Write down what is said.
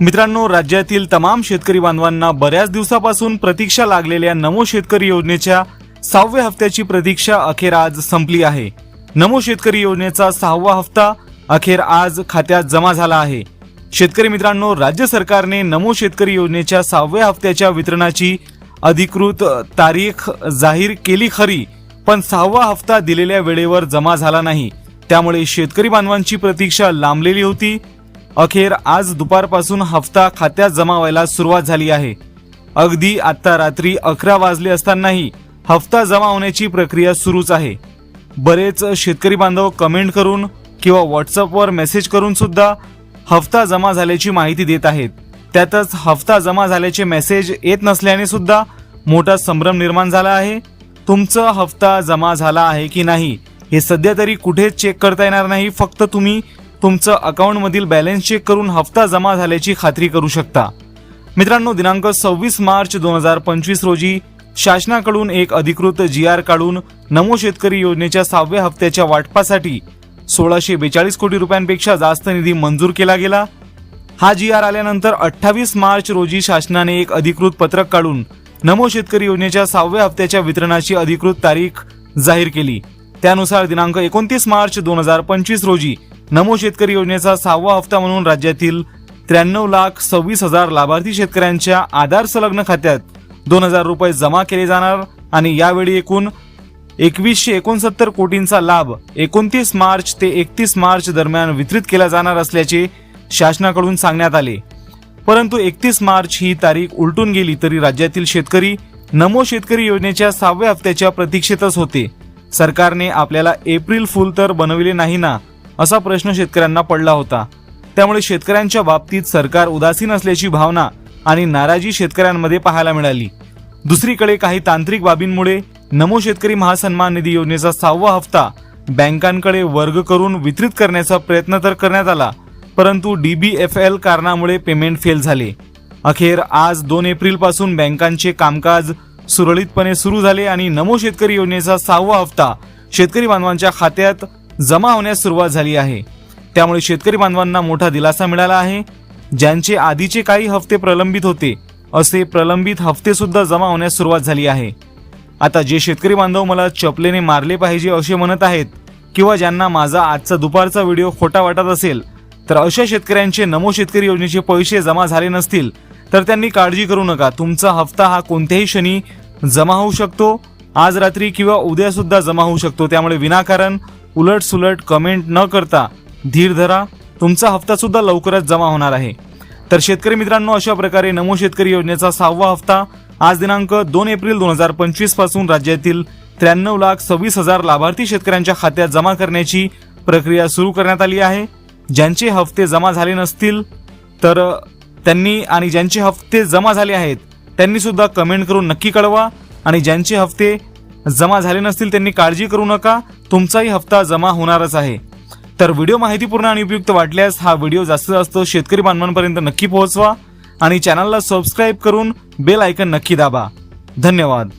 मित्रांनो राज्यातील तमाम शेतकरी बांधवांना बऱ्याच दिवसापासून प्रतीक्षा लागलेल्या नमो शेतकरी योजनेच्या सहाव्या हप्त्याची प्रतीक्षा अखेर आज संपली आहे. नमो शेतकरी योजनेचा सहावा हप्ता अखेर आज खात्यात जमा झाला आहे. शेतकरी मित्रांनो राज्य सरकारने नमो शेतकरी योजनेच्या सहाव्या हप्त्याच्या वितरणाची अधिकृत तारीख जाहीर केली खरी पण सहावा हप्ता दिलेल्या वेळेवर जमा झाला नाही. त्यामुळे शेतकरी बांधवांची प्रतीक्षा लांबलेली होती. अखेर आज दुपारपासून हफ्ता खात्यात जमा व्हायला सुरुवात झाली आहे. अगदी आता रात्री अकरा वाजले असतानाही हफ्ता जमा होण्याची प्रक्रिया सुरूच आहे. बरेच शेतकरी बांधव कमेंट करून किंवा व्हॉट्सअपवर मेसेज करून सुद्धा हफ्ता जमा झाल्याची माहिती देत आहेत. त्यातच हफ्ता जमा झाल्याचे मेसेज येत नसल्याने सुद्धा मोठा संभ्रम निर्माण झाला आहे. तुमचा हफ्ता जमा झाला आहे की नाही हे सध्या तरी कुठेच चेक करता येणार नाही. फक्त तुम्ही तुमचं अकाउंटमधील बॅलन्स चेक करून हप्ता जमा झाल्याची खात्री करू शकता. मित्रांनो दिनांक सव्वीस मार्च दोन हजार पंचवीस रोजी शासनाकडून एक अधिकृत जी आर काढून नमो शेतकरी योजनेच्या सहाव्या हप्त्याच्या वाटपासाठी सोळाशे बेचाळीस कोटी रुपयांपेक्षा जास्त निधी मंजूर केला गेला. हा जी आर आल्यानंतर अठ्ठावीस मार्च रोजी शासनाने एक अधिकृत पत्रक काढून नमो शेतकरी योजनेच्या सहाव्या हप्त्याच्या वितरणाची अधिकृत तारीख जाहीर केली. त्यानुसार दिनांक एकोणतीस मार्च दोन हजार पंचवीस रोजी नमो शेतकरी योजनेचा सहावा हप्ता म्हणून राज्यातील त्र्याण्णव लाख सव्वीस हजार लाभार्थी शेतकऱ्यांच्या आधार संलग्न खात्यात दोन हजार रुपये जमा केले जाणार आणि यावेळी एकूण एकवीसशे एकोणसत्तर कोटींचा लाभ एकोणतीस मार्च ते एकतीस मार्च दरम्यान वितरित केला जाणार असल्याचे शासनाकडून सांगण्यात आले. परंतु एकतीस मार्च ही तारीख उलटून गेली तरी राज्यातील शेतकरी नमो शेतकरी योजनेच्या सहाव्या हप्त्याच्या प्रतीक्षेतच होते. सरकारने आपल्याला एप्रिल फुल तर बनविले नाही ना असा प्रश्न शेतकऱ्यांना पडला होता. त्यामुळे शेतकऱ्यांच्या बाबतीत सरकार उदासीन असल्याची भावना आणि नाराजी शेतकऱ्यांमध्ये पाहायला मिळाली. दुसरीकडे काही तांत्रिक बाबींमुळे नमो शेतकरी महासन्मान निधी योजनेचा सहावा हप्ता बँकांकडे वर्ग करून वितरित करण्याचा प्रयत्न तर करण्यात आला परंतु डीबीएफएल कारणामुळे पेमेंट फेल झाले. अखेर आज दोन एप्रिलपासून बँकांचे कामकाज सुरळीतपणे सुरू झाले आणि नमो शेतकरी योजनेचा सहावा हप्ता शेतकरी बांधवांच्या खात्यात जमा होण्यास सुरुवात झाली आहे. त्यामुळे शेतकरी बांधवांना मोठा दिलासा मिळाला आहे. ज्यांचे आधीचे काही हप्ते प्रलंबित होते असे प्रलंबित हप्ते सुद्धा जमा होण्यास सुरुवात झाली आहे. आता जे शेतकरी बांधव मला चपलेने मारले पाहिजे असे म्हणत आहेत किंवा ज्यांना माझा आजचा दुपारचा व्हिडिओ खोटा वाटत असेल तर अशा शेतकऱ्यांचे नमो शेतकरी योजनेचे पैसे जमा झाले नसतील तर त्यांनी काळजी करू नका. तुमचा हप्ता हा कोणत्याही क्षणी जमा होऊ शकतो. आज रात्री किंवा उद्या सुद्धा जमा होऊ शकतो. त्यामुळे विनाकारण उलट सुलट कमेंट न करता धीर धरा. तुमचा हप्ता सुद्धा लवकरच जमा होणार आहे. तर शेतकरी मित्रांनो अशा प्रकारे नमो शेतकरी योजनेचा सहावा हप्ता आज दिनांक दोन एप्रिल दोन हजार पंचवीसपासून राज्यातील त्र्याण्णव लाख सव्वीस हजार लाभार्थी शेतकऱ्यांच्या खात्यात जमा करण्याची प्रक्रिया सुरू करण्यात आली आहे. ज्यांचे हप्ते जमा झाले नसतील तर त्यांनी आणि ज्यांचे हप्ते जमा झाले आहेत त्यांनी सुद्धा कमेंट करून नक्की कळवा. आणि ज्यांचे हप्ते जमा झाले नसतील त्यांनी काळजी करू नका. तुमचाही हप्ता जमा होणारच आहे. तर व्हिडिओ माहितीपूर्ण आणि उपयुक्त वाटल्यास हा व्हिडिओ जास्तीत जास्त शेतकरी बांधवांपर्यंत नक्की पोहोचवा आणि चॅनलला सबस्क्राईब करून बेल आयकन नक्की दाबा. धन्यवाद.